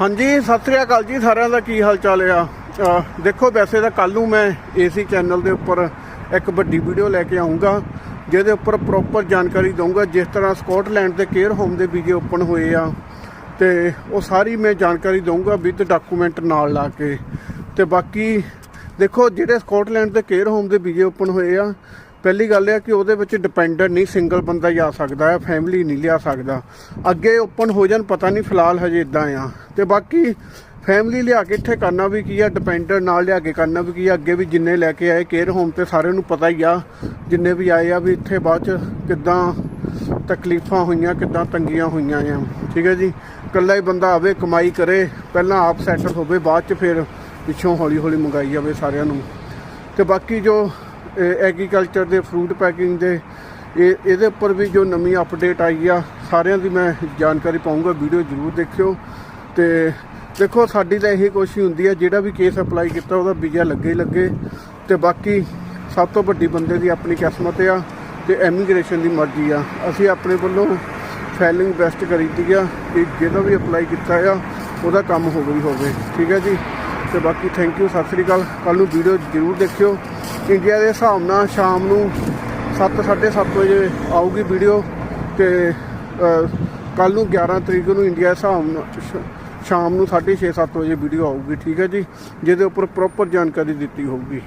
ਹਾਂਜੀ, ਸਤਿ ਸ੍ਰੀ ਅਕਾਲ ਜੀ, ਸਾਰਿਆਂ ਦਾ ਕੀ ਹਾਲ ਚਾਲ ਆ ਦੇਖੋ, ਵੈਸੇ ਤਾਂ ਕੱਲ ਨੂੰ ਮੈਂ ਏਸੀ ਚੈਨਲ ਦੇ ਉੱਪਰ ਇੱਕ ਵੱਡੀ ਵੀਡੀਓ ਲੈ ਕੇ ਆਉਂਗਾ ਜਿਹਦੇ ਉੱਪਰ ਪ੍ਰੋਪਰ ਜਾਣਕਾਰੀ ਦਊਂਗਾ, ਜਿਸ ਤਰ੍ਹਾਂ ਸਕਾਟਲੈਂਡ ਦੇ ਕੇਅਰ ਹੋਮ ਦੇ ਵੀਜ਼ੇ ਓਪਨ ਹੋਏ ਆ, ਤੇ ਉਹ ਸਾਰੀ ਮੈਂ ਜਾਣਕਾਰੀ ਦਊਂਗਾ ਵਿਦ ਡਾਕੂਮੈਂਟ ਨਾਲ ਲਾ ਕੇ। ਤੇ ਬਾਕੀ, ਦੇਖੋ, ਜਿਹੜੇ ਸਕਾਟਲੈਂਡ ਦੇ ਕੇਅਰ ਹੋਮ ਦੇ ਵੀਜ਼ੇ ਓਪਨ ਹੋਏ ਆ ਪਹਿਲੀ ਗੱਲ ਇਹ ਕਿ ਉਹਦੇ ਵਿੱਚ ਡਿਪੈਂਡੈਂਟ ਨਹੀਂ ਸਿੰਗਲ ਬੰਦਾ ਹੀ ਆ ਸਕਦਾ ਹੈ ਫੈਮਿਲੀ ਨਹੀਂ ਲਿਆ ਸਕਦਾ। ਅੱਗੇ ਓਪਨ ਹੋ ਜਾਣ, ਪਤਾ ਨਹੀਂ ਫਿਲਹਾਲ ਹਜੇ ਇਦਾਂ ਆ। ਤੇ ਬਾਕੀ ਫੈਮਿਲੀ ਲਿਆ ਕੇ ਇੱਥੇ ਕਰਨਾ ਵੀ ਕੀ ਆ ਡਿਪੈਂਡੈਂਟ ਨਾਲ ਲਿਆ ਕੇ ਕਰਨਾ ਵੀ ਕੀ ਆ, ਅੱਗੇ ਵੀ ਜਿੰਨੇ ਲੈ ਕੇ ਆਏ ਕੇਅਰ ਹੋਮ ਤੇ ਸਾਰਿਆਂ ਨੂੰ ਪਤਾ ਹੀ ਆ, ਜਿੰਨੇ ਵੀ ਆਏ ਆ ਵੀ ਇੱਥੇ ਬਾਅਦ ਚ ਕਿੱਦਾਂ ਤਕਲੀਫਾਂ ਹੋਈਆਂ, ਕਿੱਦਾਂ ਤੰਗੀਆਂ ਹੋਈਆਂ ਆ। ਠੀਕ ਹੈ ਜੀ? ਇਕੱਲਾ ਹੀ ਬੰਦਾ ਆਵੇ, ਕਮਾਈ ਕਰੇ, ਪਹਿਲਾਂ ਆਪ ਸੈਟਲ ਹੋਵੇ, ਬਾਅਦ ਚ ਫਿਰ ਪਿੱਛੋਂ ਹੌਲੀ ਹੌਲੀ ਮੰਗਾਈ ਜਾਵੇ ਸਾਰਿਆਂ ਨੂੰ। ਤੇ ਬਾਕੀ ਜੋ ਐਗਰੀਕਲਚਰ ਦੇ ਫਰੂਟ ਪੈਕਿੰਗ ਦੇ, ਇਹ, ਇਹਦੇ ਉੱਪਰ ਵੀ ਜੋ ਨਵੀਂ ਅਪਡੇਟ ਆਈ ਆ, ਸਾਰਿਆਂ ਦੀ ਮੈਂ ਜਾਣਕਾਰੀ ਪਾਉਂਗਾ ਵੀਡੀਓ ਜ਼ਰੂਰ ਦੇਖਿਓ। ਤੇ ਦੇਖੋ, ਸਾਡੀ ਤਾਂ ਇਹੀ ਕੋਸ਼ਿਸ਼ ਹੁੰਦੀ ਆ, ਜਿਹੜਾ ਵੀ ਕੇਸ ਅਪਲਾਈ ਕੀਤਾ, ਉਹਦਾ ਵੀਜ਼ਾ ਲੱਗੇ ਹੀ ਲੱਗੇ। ਤੇ ਬਾਕੀ ਸਭ ਤੋਂ ਵੱਡੀ ਬੰਦੇ ਦੀ ਆਪਣੀ ਕਿਸਮਤ ਆ ਤੇ ਐਮੀਗ੍ਰੇਸ਼ਨ ਦੀ ਮਰਜ਼ੀ ਆ। ਅਸੀਂ ਆਪਣੇ ਵੱਲੋਂ ਫਾਈਲਿੰਗ ਬੈਸਟ ਕਰੀਦੀ ਆ ਕਿ ਜਿਹੜਾ ਵੀ ਅਪਲਾਈ ਕੀਤਾ ਆ, ਉਹਦਾ ਕੰਮ ਹੋਵੇ ਹੀ ਹੋਵੇ। ਠੀਕ ਹੈ ਜੀ? ਤੇ ਬਾਕੀ ਥੈਂਕ ਯੂ ਸਤਿ ਸ੍ਰੀ ਅਕਾਲ। ਕੱਲ ਨੂੰ ਵੀਡੀਓ ਜ਼ਰੂਰ ਦੇਖਿਓ। ਇੰਡੀਆ ਦੇ ਹਿਸਾਬ ਨਾਲ ਸ਼ਾਮ ਨੂੰ 7:30 ਵਜੇ ਆਊਗੀ ਵੀਡੀਓ ਤੇ ਕੱਲ ਨੂੰ 11 ਤਰੀਕ ਨੂੰ ਇੰਡੀਆ ਦੇ ਹਿਸਾਬ ਨਾਲ ਸ਼ਾਮ ਨੂੰ 6:30 7 ਵਜੇ ਵੀਡੀਓ ਆਊਗੀ, ਠੀਕ ਹੈ ਜੀ? ਜਿਹਦੇ ਉੱਪਰ ਪ੍ਰੋਪਰ ਜਾਣਕਾਰੀ ਦਿੱਤੀ ਹੋਊਗੀ।